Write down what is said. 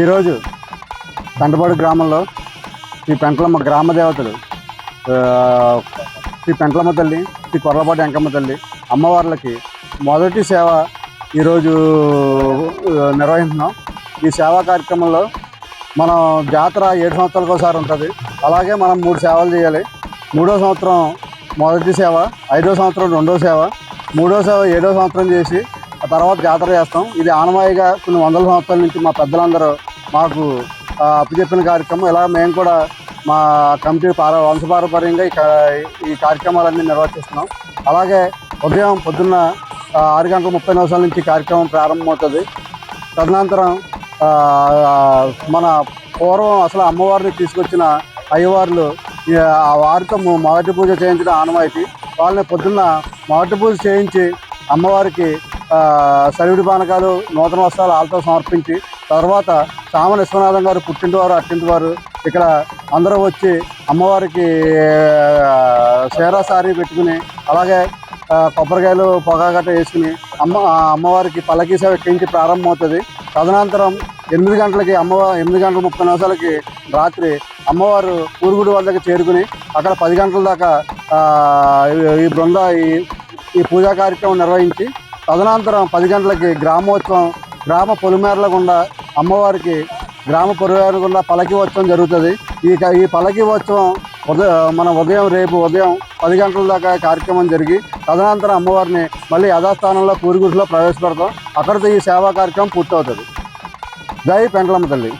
ఈరోజు పెంటపాడు గ్రామంలో శ్రీ పెంటలమ్మ గ్రామ దేవతలు శ్రీ పెంటలమ్మ తల్లి శ్రీ కొర్రపాటి వెంకమ్మ తల్లి అమ్మవార్లకి మొదటి సేవ ఈరోజు నిర్వహిస్తున్నాం. ఈ సేవా కార్యక్రమంలో మనం జాతర ఏడు సంవత్సరాలకు ఒకసారి ఉంటుంది. అలాగే మనం మూడు సేవలు చేయాలి. మూడో సంవత్సరం మొదటి సేవ ఐదో సంవత్సరం రెండో సేవ మూడో సేవ ఏడో సంవత్సరం చేసి ఆ తర్వాత జాతర చేస్తాం. ఇది ఆనవాయిగా కొన్ని వందల సంవత్సరాల నుంచి మా పెద్దలందరూ మాకు అప్పచెప్పిన కార్యక్రమం. ఇలా మేము కూడా మా కమిటీ పార వంశపారపర్యంగా ఈ ఈ కార్యక్రమాలన్నీ నిర్వర్తిస్తున్నాం అలాగే ఉదయం పొద్దున్న ఆరు గంటల ముప్పై నిమిషాల నుంచి కార్యక్రమం ప్రారంభమవుతుంది. తదనంతరం మన పూర్వం అసలు అమ్మవారిని తీసుకొచ్చిన అయ్యవార్లు ఈ, ఆ వారితో మొదటి పూజ చేయించడం ఆనవాయితీ. వాళ్ళని పొద్దున్న మొదటి పూజ చేయించి అమ్మవారికి సరివిడి పానకాలు నూతన వస్త్రాలు వాళ్ళతో సమర్పించి తర్వాత సామన విశ్వనాథం గారు పుట్టింటివారు అట్టింటివారు ఇక్కడ అందరూ వచ్చి అమ్మవారికి సేరా సారీ పెట్టుకుని అలాగే కొబ్బరికాయలు పొగాగట్ట వేసుకుని అమ్మ ఆ అమ్మవారికి పల్లకీ సేవ ఎక్కించి ప్రారంభమవుతుంది. తదనంతరం ఎనిమిది గంటలకి అమ్మవారు ఎనిమిది గంటల ముప్పై నిమిషాలకి రాత్రి అమ్మవారు ఊరుగుడి వద్దకు చేరుకుని అక్కడ పది గంటల దాకా ఈ- ఈ బృంద ఈ ఈ పూజా కార్యక్రమం నిర్వహించి తదనంతరం పది గంటలకి గ్రామోత్సవం గ్రామ పొలిమేరల గుండా అమ్మవారికి గ్రామ పొలిమేరల గుండా పలకి ఉత్సవం జరుగుతుంది. ఈ ఈ పలకి ఉత్సవం ఉదయం మన ఉదయం రేపు ఉదయం పది గంటల దాకా కార్యక్రమం జరిగి తదనంతరం అమ్మవారిని మళ్ళీ యథాస్థానంలో పూరుగుడిలో ప్రవేశపెడతాం. అక్కడితో ఈ సేవా కార్యక్రమం పూర్తవుతుంది. జై పెంటలమ్మ తల్లి.